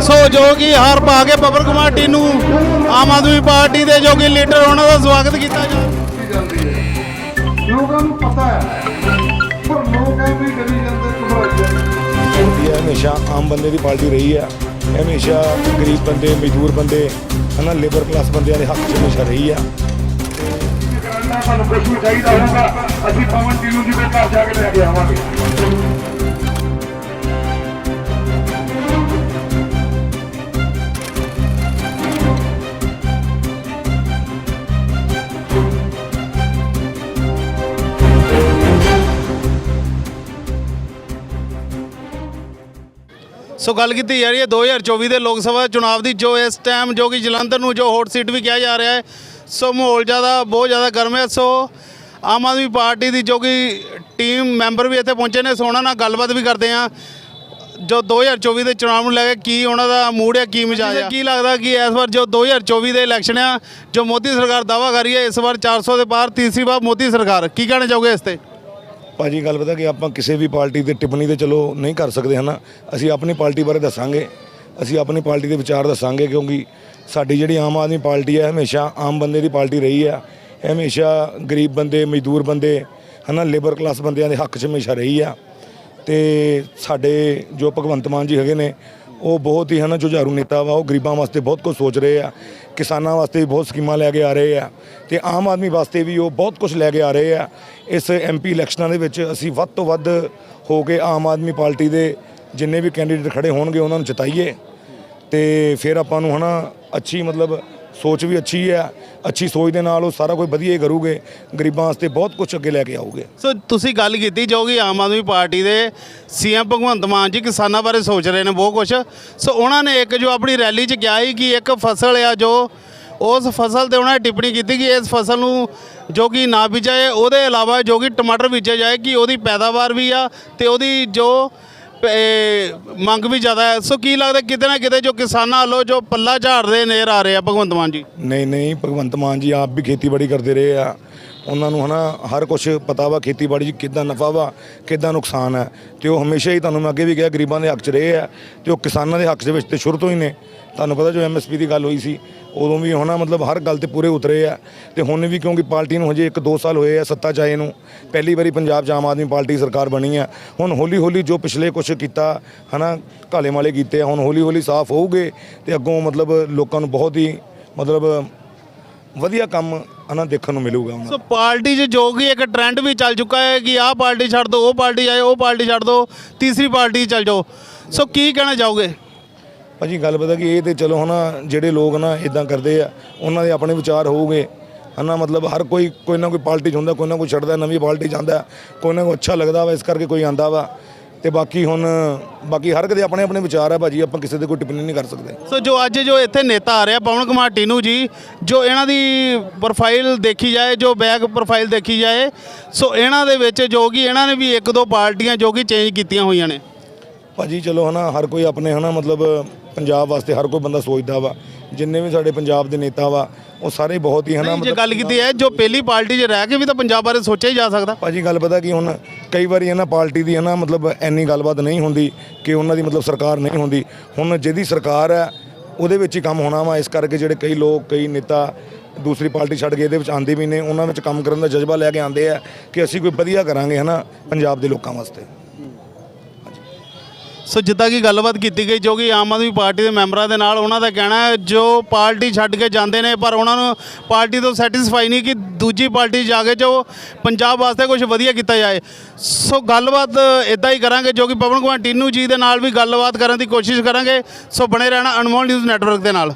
ਸੋ ਜੋ ਕਿ ਹਾਰ ਪਾ ਕੇ ਪਵਨ ਕੁਮਾਰ ਟੀਨੂ ਆਮ ਆਦਮੀ ਪਾਰਟੀ ਦੇ ਜੋ ਕਿ ਲੀਡਰ ਉਹਨਾਂ ਦਾ ਸਵਾਗਤ ਕੀਤਾ ਜਾਂਦੀ ਹੈ ਲੋਕਾਂ ਨੂੰ ਪਤਾ ਹੈ ਪਰ ਲੋਕਾਂ ਵੀ ਡਰੀ ਜਾਂਦੇ ਘਬਰਾਈ ਜਾਂਦੇ ਇਹ ਹਮੇਸ਼ਾ ਆਮ ਬੰਦੇ ਦੀ ਪਾਰਟੀ ਰਹੀ ਹੈ। ਹਮੇਸ਼ਾ ਗਰੀਬ ਬੰਦੇ ਮਜ਼ਦੂਰ ਬੰਦੇ ਹਨਾ ਲੇਬਰ ਕਲਾਸ ਬੰਦਿਆਂ ਦੇ ਹੱਕ 'ਚ ਹਮੇਸ਼ਾ ਰਹੀ ਆ ਸਾਨੂੰ ਕੁਝ ਵੀ ਚਾਹੀਦਾ ਹੋਊਗਾ ਅਸੀਂ ਪਵਨ ਟੀਨੂ ਜੀ ਦੇ ਘਰ ਜਾ ਕੇ ਲੈ ਕੇ ਆਵਾਂਗੇ? ਸੋ ਗੱਲ ਕੀਤੀ ਜਾ ਰਹੀ ਹੈ 2024 ਦੇ ਲੋਕ ਸਭਾ ਚੁਣਾਵ ਦੀ, ਜੋ ਇਸ ਟਾਈਮ ਜੋ ਕਿ ਜਲੰਧਰ ਨੂੰ ਜੋ ਹੌਟ ਸੀਟ ਵੀ ਕਿਹਾ ਜਾ ਰਿਹਾ ਹੈ, ਸੋ ਮਾਹੌਲ ਜ਼ਿਆਦਾ, ਬਹੁਤ ਜ਼ਿਆਦਾ ਗਰਮ ਹੈ। ਸੋ ਆਮ ਆਦਮੀ ਪਾਰਟੀ ਦੀ ਜੋ ਕਿ ਟੀਮ ਮੈਂਬਰ ਵੀ ਇੱਥੇ ਪਹੁੰਚੇ ਨੇ, ਸੋ ਉਹਨਾਂ ਨਾਲ ਗੱਲਬਾਤ ਵੀ ਕਰਦੇ ਆ ਜੋ 2024 ਦੇ ਚੁਣਾਵ ਨੂੰ ਲੈ ਕੇ ਕੀ ਉਹਨਾਂ ਦਾ ਮੂਡ ਹੈ, ਕੀ ਮਿਜਾਜ ਹੈ? ਕੀ ਲੱਗਦਾ ਕਿ ਇਸ ਵਾਰ ਜੋ 2024 ਦੇ ਇਲੈਕਸ਼ਨ ਆ, ਜੋ ਮੋਦੀ ਸਰਕਾਰ ਦਾਵਾ ਕਰ ਰਹੀ ਹੈ, ਇਸ ਵਾਰ 400 ਦੇ ਪਾਰ ਤੀਸਰੀ ਵਾਰ ਮੋਦੀ ਸਰਕਾਰ, ਕੀ ਕਹਿਣਾ ਚਾਹੋਗੇ ਇਸ ਤੇ? ਭਾਜੀ, ਗੱਲ ਪਤਾ ਕਿ ਆਪਾਂ ਕਿਸੇ ਵੀ ਪਾਰਟੀ ਦੇ ਟਿੱਪਣੀ ਤੇ ਚਲੋ ਨਹੀਂ ਕਰ ਸਕਦੇ, ਹਨਾ? ਅਸੀਂ ਆਪਣੀ ਪਾਰਟੀ ਬਾਰੇ ਦੱਸਾਂਗੇ। ਅਸੀਂ ਆਪਣੀ ਪਾਰਟੀ ਦੇ ਵਿਚਾਰ ਦੱਸਾਂਗੇ, ਕਿਉਂਕਿ ਸਾਡੀ ਜਿਹੜੀ ਆਮ ਆਦਮੀ ਪਾਰਟੀ ਹੈ, ਹਮੇਸ਼ਾ ਆਮ ਬੰਦੇ ਦੀ ਪਾਰਟੀ ਰਹੀ ਹੈ। ਹਮੇਸ਼ਾ ਗਰੀਬ ਬੰਦੇ, ਮਜ਼ਦੂਰ ਬੰਦੇ, ਹਨਾ? ਲੇਬਰ ਕਲਾਸ ਬੰਦਿਆਂ ਦੇ ਹੱਕ 'ਚ ਹਮੇਸ਼ਾ ਰਹੀ ਆ। ਤੇ ਸਾਡੇ ਜੋ ਭਗਵੰਤ ਮਾਨ ਜੀ ਹੈਗੇ ਨੇ ਉਹ ਬਹੁਤ ਹੀ, ਹੈ ਨਾ, ਜੁਝਾਰੂ ਨੇਤਾ ਵਾ, ਉਹ ਗਰੀਬਾਂ ਵਾਸਤੇ ਬਹੁਤ ਕੁਝ ਸੋਚ ਰਹੇ ਆ, ਕਿਸਾਨਾਂ ਵਾਸਤੇ ਵੀ ਬਹੁਤ ਸਕੀਮਾਂ ਲੈ ਕੇ ਆ ਰਹੇ ਆ, ਤੇ ਆਮ ਆਦਮੀ ਵਾਸਤੇ ਵੀ ਉਹ ਬਹੁਤ ਕੁਝ ਲੈ ਕੇ ਆ ਰਹੇ ਆ, ਇਸ ਐਮਪੀ ਇਲੈਕਸ਼ਨਾਂ ਦੇ ਵਿੱਚ ਅਸੀਂ ਵੱਧ ਤੋਂ ਵੱਧ ਹੋ ਕੇ ਆਮ ਆਦਮੀ ਪਾਰਟੀ ਦੇ ਜਿੰਨੇ ਵੀ ਕੈਂਡੀਡੇਟ ਖੜੇ ਹੋਣਗੇ, ਉਹਨਾਂ ਨੂੰ ਜਿਤਾਈਏ, ਤੇ ਫਿਰ ਆਪਾਂ ਨੂੰ ਹਨਾ ਅੱਛੀ ਮਤਲਬ ਸੋਚ ਵੀ ਅੱਛੀ ਹੈ, ਅੱਛੀ ਸੋਚ ਦੇ ਨਾਲ ਉਹ ਸਾਰਾ ਕੁਝ ਵਧੀਆ ਹੀ ਕਰੂਗੇ, ਗਰੀਬਾਂ ਵਾਸਤੇ ਬਹੁਤ ਕੁਝ ਅੱਗੇ ਲੈ ਕੇ ਆਉਗੇ ਸੋ ਤੁਸੀਂ ਗੱਲ ਕੀਤੀ ਜੋ ਕਿ ਆਮ ਆਦਮੀ ਪਾਰਟੀ ਦੇ ਸੀਐਮ ਭਗਵੰਤ ਮਾਨ ਜੀ ਕਿਸਾਨਾਂ ਬਾਰੇ ਸੋਚ ਰਹੇ ਨੇ ਬਹੁਤ ਕੁਝ ਸੋ ਉਹਨਾਂ ਨੇ ਇੱਕ ਜੋ ਆਪਣੀ ਰੈਲੀ 'ਚ ਕਿਹਾ ਸੀ ਕਿ ਇੱਕ ਫਸਲ ਆ ਜੋ ਉਸ ਫਸਲ ਤੇ ਉਹਨਾਂ ਨੇ ਟਿੱਪਣੀ ਕੀਤੀ ਕਿ ਇਸ ਫਸਲ ਨੂੰ ਜੋ ਕਿ ਨਾ ਬੀਜਾਏ, ਉਹਦੇ ਇਲਾਵਾ ਜੋ ਕਿ ਟਮਾਟਰ ਬੀਜਿਆ ਜਾਏ ਕਿ ਉਹਦੀ ਪੈਦਾਵਾਰ ਵੀ ਆ ਤੇ ਉਹਦੀ ਜੋ ਮੰਗ ਵੀ ਜ਼ਿਆਦਾ ਹੈ। ਸੋ ਕੀ ਲੱਗਦਾ ਕਿਤੇ ਨਾ ਕਿਤੇ ਜੋ ਕਿਸਾਨਾਂ ਵੱਲੋਂ ਜੋ ਪੱਲਾ ਝਾੜਦੇ ਨਜ਼ਰ ਆ ਰਹੇ ਆ, ਭਗਵੰਤ ਮਾਨ ਜੀ? ਨਹੀਂ ਨਹੀਂ, ਭਗਵੰਤ ਮਾਨ ਜੀ ਆਪ ਵੀ ਖੇਤੀਬਾੜੀ ਕਰਦੇ ਰਹੇ ਆ। ਉਹਨਾਂ ਨੂੰ ਹਨਾ ਹਰ ਕੁਝ ਪਤਾ ਵਾ, ਖੇਤੀਬਾੜੀ 'ਚ ਕਿੱਦਾਂ ਨਫਾ ਵਾ, ਕਿੱਦਾਂ ਨੁਕਸਾਨ ਹੈ। ਤੇ ਉਹ ਹਮੇਸ਼ਾ ਹੀ ਤੁਹਾਨੂੰ ਮੈਂ ਅੱਗੇ ਵੀ ਕਿਹਾ, ਗਰੀਬਾਂ ਦੇ ਹੱਕ 'ਚ ਰਹੇ ਆ ਤੇ ਉਹ ਕਿਸਾਨਾਂ ਦੇ ਹੱਕ ਦੇ ਵਿੱਚ ਤੇ ਸ਼ੁਰੂ ਤੋਂ ਹੀ ਨੇ। ਤੁਹਾਨੂੰ ਪਤਾ ਜੋ ਐਮਐਸਪੀ ਦੀ ਗੱਲ ਹੋਈ ਸੀ, ਉਦੋਂ ਵੀ ਹਨਾ ਮਤਲਬ ਹਰ ਗੱਲ ਤੇ ਪੂਰੇ ਉਤਰੇ ਆ। ਤੇ ਹੁਣ ਵੀ ਕਿਉਂਕਿ ਪਾਰਟੀ ਨੂੰ ਹਜੇ 1-2 ਸਾਲ ਹੋਏ ਆ ਸੱਤਾ 'ਚ ਆਏ ਨੂੰ, ਪਹਿਲੀ ਵਾਰੀ ਪੰਜਾਬ 'ਚ ਆਮ ਆਦਮੀ ਪਾਰਟੀ ਸਰਕਾਰ ਬਣੀ ਆ। ਹੁਣ ਹੌਲੀ ਹੌਲੀ ਜੋ ਪਿਛਲੇ ਕੁਝ ਕੀਤਾ ਹਨਾ ਕਾਲੇ ਮਾਲੇ ਕੀਤੇ ਆ, ਹੁਣ ਹੌਲੀ ਹੌਲੀ ਸਾਫ਼ ਹੋਊਗੇ ਤੇ ਅੱਗੋਂ ਮਤਲਬ ਲੋਕਾਂ ਨੂੰ ਬਹੁਤ ਹੀ ਮਤਲਬ ਵਧੀਆ ਕੰਮ ਹਨਾ ਦੇਖਣ ਨੂੰ ਮਿਲੂਗਾ ਉਹਨਾਂ ਸੋ ਪਾਰਟੀ 'ਚ ਜੋ ਕਿ ਇੱਕ ਟ੍ਰੈਂਡ ਵੀ ਚੱਲ ਚੁੱਕਾ ਹੈ ਕਿ ਆਹ ਪਾਰਟੀ ਛੱਡ ਦਿਓ ਉਹ ਪਾਰਟੀ ਜਾਏ ਉਹ ਪਾਰਟੀ ਛੱਡ ਦਿਓ ਤੀਸਰੀ ਪਾਰਟੀ 'ਚ ਚੱਲ ਜਾਓ। ਸੋ ਕੀ ਕਹਿਣਾ ਚਾਹੋਗੇ? ਭਾਜੀ ਗੱਲ ਪਤਾ ਕਿ ਇਹ ਤੇ ਚਲੋ ਹਨਾ ਜਿਹੜੇ ਲੋਕ ਨਾ ਇਦਾਂ ਕਰਦੇ ਆ ਉਹਨਾਂ ਦੇ ਆਪਣੇ ਵਿਚਾਰ ਹੋਊਗੇ। ਹਨਾ ਮਤਲਬ ਹਰ ਕੋਈ ਕੋਈ ਨਾ ਕੋਈ ਪਾਰਟੀ 'ਚ ਹੁੰਦਾ ਕੋਈ ਨਾ ਕੋਈ ਛੱਡਦਾ ਨਵੀਂ ਪਾਰਟੀ ਜਾਂਦਾ ਕੋਈ ਨਾ ਕੋਈ ਅੱਛਾ ਲੱਗਦਾ ਵਾ ਇਸ ਕਰਕੇ ਕੋਈ ਆਂਦਾ ਵਾ। ਤੇ ਬਾਕੀ ਹੁਣ ਬਾਕੀ ਹਰ ਇੱਕ ਦੇ ਆਪਣੇ ਆਪਣੇ ਵਿਚਾਰ ਆ ਭਾਜੀ ਆਪਾਂ ਕਿਸੇ ਦੇ ਕੋਈ ਟਿੱਪਣੀ ਨਹੀਂ ਕਰ ਸਕਦੇ। ਸੋ ਜੋ ਅੱਜ ਜੋ ਇੱਥੇ ਨੇਤਾ ਆ ਰਿਹਾ ਪਵਨ ਕੁਮਾਰ ਟੀਨੂ ਜੀ ਜੋ ਇਹਨਾਂ ਦੀ ਪ੍ਰੋਫਾਈਲ ਦੇਖੀ ਜਾਏ ਜੋ ਬੈਕ ਪ੍ਰੋਫਾਈਲ ਦੇਖੀ ਜਾਏ ਸੋ ਇਹਨਾਂ ਦੇ ਵਿੱਚ ਜੋ ਕਿ ਇਹਨਾਂ ਨੇ ਵੀ ਇੱਕ ਦੋ ਪਾਰਟੀਆਂ ਜੋ ਕਿ ਚੇਂਜ ਕੀਤੀਆਂ ਹੋਈਆਂ ਨੇ। ਭਾਜੀ ਚਲੋ ਹਨਾ ਹਰ ਕੋਈ ਆਪਣੇ ਹਨਾ ਮਤਲਬ ਪੰਜਾਬ ਵਾਸਤੇ ਹਰ ਕੋਈ ਬੰਦਾ ਸੋਚਦਾ ਵਾ। ਜਿੰਨੇ ਵੀ ਸਾਡੇ ਪੰਜਾਬ ਦੇ ਨੇਤਾ ਵਾ ਉਹ ਸਾਰੇ ਬਹੁਤ ਹੀ ਹਨਾ ਜੇ ਗੱਲ ਕੀਤੀ ਹੈ ਜੋ ਪਹਿਲੀ ਪਾਰਟੀ 'ਚ ਰਹਿ ਕੇ ਵੀ ਤਾਂ ਪੰਜਾਬ ਬਾਰੇ ਸੋਚਿਆ ਹੀ ਜਾ ਸਕਦਾ। ਭਾਜੀ ਗੱਲ ਪਤਾ ਕੀ ਹੁਣ ਕਈ ਵਾਰੀ ਇਹਨਾਂ ਪਾਰਟੀ ਦੀ ਹਨਾ ਮਤਲਬ ਐਨੀ ਗੱਲਬਾਤ ਨਹੀਂ ਹੁੰਦੀ ਕਿ ਉਹਨਾਂ ਦੀ ਮਤਲਬ ਸਰਕਾਰ ਨਹੀਂ ਹੁੰਦੀ। ਹੁਣ ਜਿਹਦੀ ਸਰਕਾਰ ਹੈ ਉਹਦੇ ਵਿੱਚ ਹੀ ਕੰਮ ਹੋਣਾ ਵਾ ਇਸ ਕਰਕੇ ਜਿਹੜੇ ਕਈ ਲੋਕ ਕਈ ਨੇਤਾ ਦੂਸਰੀ ਪਾਰਟੀ ਛੱਡ ਕੇ ਇਹਦੇ ਵਿੱਚ ਆਂਦੇ ਵੀ ਨੇ ਉਹਨਾਂ ਵਿੱਚ ਕੰਮ ਕਰਨ ਦਾ ਜਜ਼ਬਾ ਲੈ ਕੇ ਆਂਦੇ ਆ ਕਿ ਅਸੀਂ ਕੋਈ ਵਧੀਆ ਕਰਾਂਗੇ ਹਨਾ ਪੰਜਾਬ ਦੇ ਲੋਕਾਂ ਵਾਸਤੇ। ਸੋ ਜਿੱਦਾਂ ਕਿ ਗੱਲਬਾਤ ਕੀਤੀ ਗਈ, ਜੋ ਕਿ ਆਮ ਆਦਮੀ ਪਾਰਟੀ ਦੇ ਮੈਂਬਰਾਂ ਦੇ ਨਾਲ ਉਹਨਾਂ ਦਾ ਕਹਿਣਾ ਹੈ, ਜੋ ਪਾਰਟੀ ਛੱਡ ਕੇ ਜਾਂਦੇ ਨੇ, ਪਰ ਉਹਨਾਂ ਨੂੰ ਪਾਰਟੀ ਤੋਂ ਸੈਟੀਸਫਾਈ ਨਹੀਂ ਕਿ ਦੂਜੀ ਪਾਰਟੀ 'ਚ ਜਾ ਕੇ ਜੋ ਪੰਜਾਬ ਵਾਸਤੇ ਕੁਝ ਵਧੀਆ ਕੀਤਾ ਜਾਏ। ਸੋ ਗੱਲਬਾਤ ਇਦਾਂ ਹੀ ਕਰਾਂਗੇ, ਜੋ ਕਿ ਪਵਨ ਕੁਮਾਰ ਟੀਨੂ ਜੀ ਦੇ ਨਾਲ ਵੀ ਗੱਲਬਾਤ ਕਰਨ ਦੀ ਕੋਸ਼ਿਸ਼ ਕਰਾਂਗੇ। ਸੋ ਬਣੇ ਰਹਿਣਾ ਅਨਮੋਲ ਨਿਊਜ਼ ਨੈਟਵਰਕ ਦੇ ਨਾਲ।